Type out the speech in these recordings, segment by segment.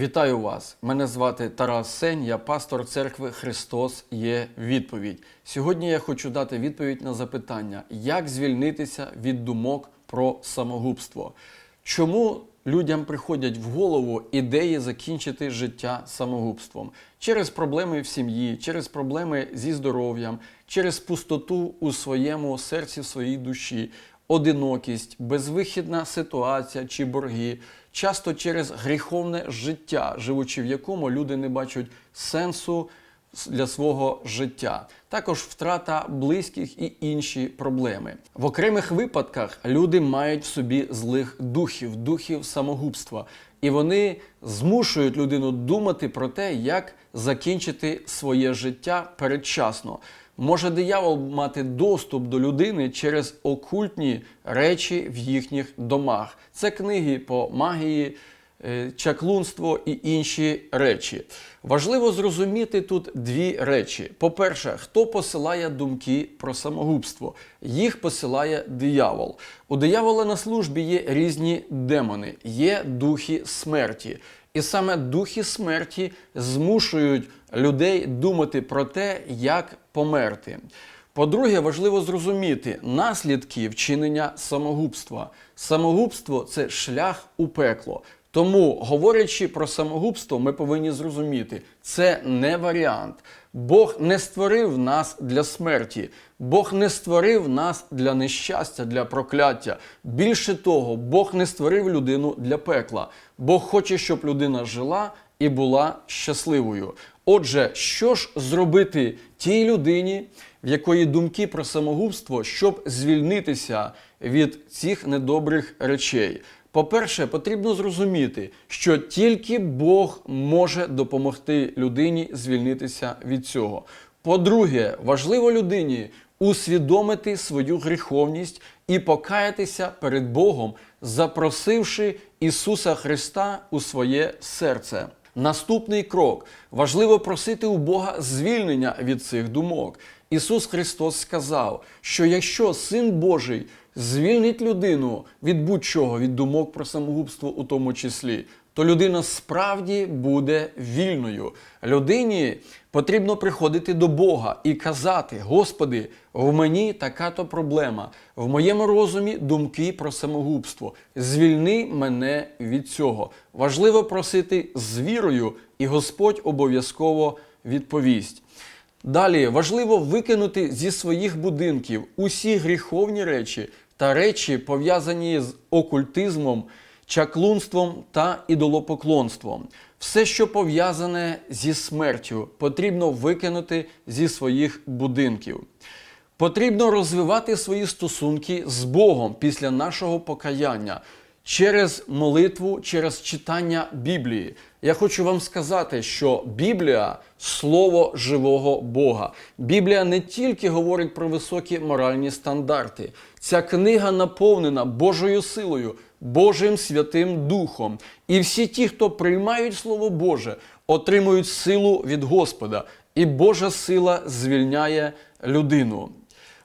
Вітаю вас! Мене звати Тарас Сень, я пастор церкви Христос є відповідь. Сьогодні я хочу дати відповідь на запитання, як звільнитися від думок про самогубство. Чому людям приходять в голову ідеї закінчити життя самогубством? Через проблеми в сім'ї, через проблеми зі здоров'ям, через пустоту у своєму серці, в своїй душі, одинокість, безвихідна ситуація чи борги, часто через гріховне життя, живучи в якому люди не бачать сенсу для свого життя. Також втрата близьких і інші проблеми. В окремих випадках люди мають в собі злих духів, духів самогубства. І вони змушують людину думати про те, як закінчити своє життя передчасно. Може диявол мати доступ до людини через окультні речі в їхніх домах. Це книги по магії, е, чаклунство і інші речі. Важливо зрозуміти тут дві речі. По-перше, хто посилає думки про самогубство? Їх посилає диявол. У диявола на службі є різні демони, є духи смерті. І саме духи смерті змушують людей думати про те, як померти. По-друге, важливо зрозуміти наслідки вчинення самогубства. Самогубство це шлях у пекло. Тому, говорячи про самогубство, ми повинні зрозуміти, це не варіант. Бог не створив нас для смерті, Бог не створив нас для нещастя, для прокляття. Більше того, Бог не створив людину для пекла. Бог хоче, щоб людина жила і була щасливою. Отже, що ж зробити тій людині, в якої думки про самогубство, щоб звільнитися від цих недобрих речей? По-перше, потрібно зрозуміти, що тільки Бог може допомогти людині звільнитися від цього. По-друге, важливо людині усвідомити свою гріховність і покаятися перед Богом, запросивши Ісуса Христа у своє серце. Наступний крок важливо просити у Бога звільнення від цих думок. Ісус Христос сказав, що якщо Син Божий звільнить людину від будь-чого, від думок про самогубство у тому числі, то людина справді буде вільною. Людині потрібно приходити до Бога і казати: Господи, в мені така-то проблема, в моєму розумі думки про самогубство. Звільни мене від цього. Важливо просити з вірою, і Господь обов'язково відповість. Далі важливо викинути зі своїх будинків усі гріховні речі та речі, пов'язані з окультизмом, чаклунством та ідолопоклонством. Все, що пов'язане зі смертю, потрібно викинути зі своїх будинків. Потрібно розвивати свої стосунки з Богом після нашого покаяння через молитву, через читання Біблії. Я хочу вам сказати, що Біблія слово живого Бога. Біблія не тільки говорить про високі моральні стандарти. Ця книга наповнена Божою силою, Божим Святим Духом. І всі ті, хто приймають Слово Боже, отримують силу від Господа, і Божа сила звільняє людину.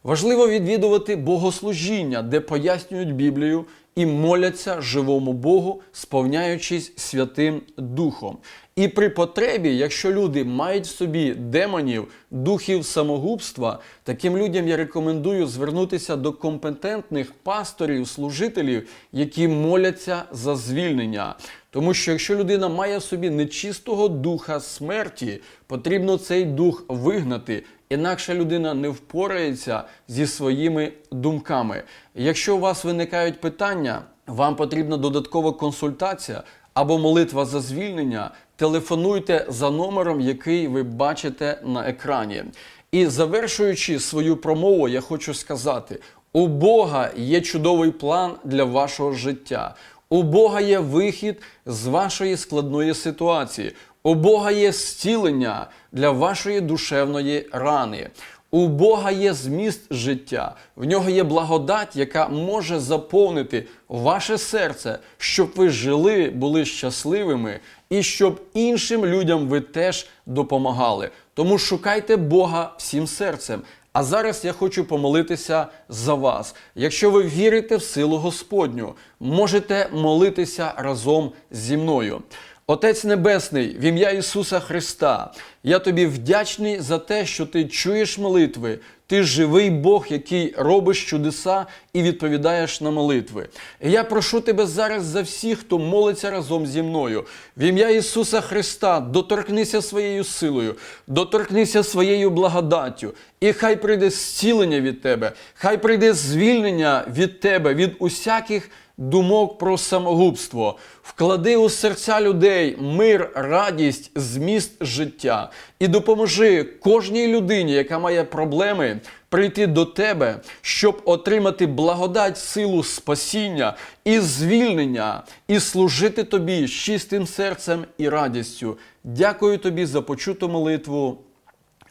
Важливо відвідувати богослужіння, де пояснюють Біблію і моляться живому Богу, сповняючись Святим Духом. І при потребі, якщо люди мають в собі демонів, духів самогубства, таким людям я рекомендую звернутися до компетентних пасторів, служителів, які моляться за звільнення. Тому що якщо людина має в собі нечистого духа смерті, потрібно цей дух вигнати. Інакше людина не впорається зі своїми думками. Якщо у вас виникають питання, вам потрібна додаткова консультація або молитва за звільнення, телефонуйте за номером, який ви бачите на екрані. І завершуючи свою промову, я хочу сказати: у Бога є чудовий план для вашого життя. У Бога є вихід з вашої складної ситуації. У Бога є зцілення для вашої душевної рани. У Бога є зміст життя, в нього є благодать, яка може заповнити ваше серце, щоб ви жили, були щасливими, і щоб іншим людям ви теж допомагали. Тому шукайте Бога всім серцем. А зараз я хочу помолитися за вас. Якщо ви вірите в силу Господню, можете молитися разом зі мною. Отець Небесний, в ім'я Ісуса Христа, я тобі вдячний за те, що ти чуєш молитви. Ти живий Бог, який робиш чудеса і відповідаєш на молитви. Я прошу тебе зараз за всіх, хто молиться разом зі мною. В ім'я Ісуса Христа доторкнися своєю силою, доторкнися своєю благодаттю, і хай прийде зцілення від тебе, хай прийде звільнення від тебе, від усяких думок про самогубство. Вклади у серця людей мир, радість, зміст життя і допоможи кожній людині, яка має проблеми, прийти до тебе, щоб отримати благодать, силу спасіння і звільнення, і служити тобі з чистим серцем і радістю. Дякую тобі за почуту молитву.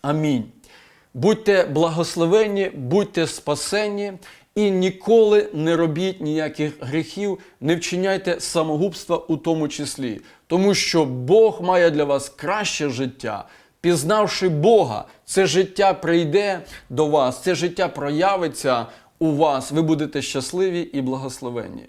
Амінь. Будьте благословенні, будьте спасенні і ніколи не робіть ніяких гріхів, не вчиняйте самогубства у тому числі, тому що Бог має для вас краще життя. Пізнавши Бога, це життя прийде до вас, це життя проявиться у вас. Ви будете щасливі і благословенні.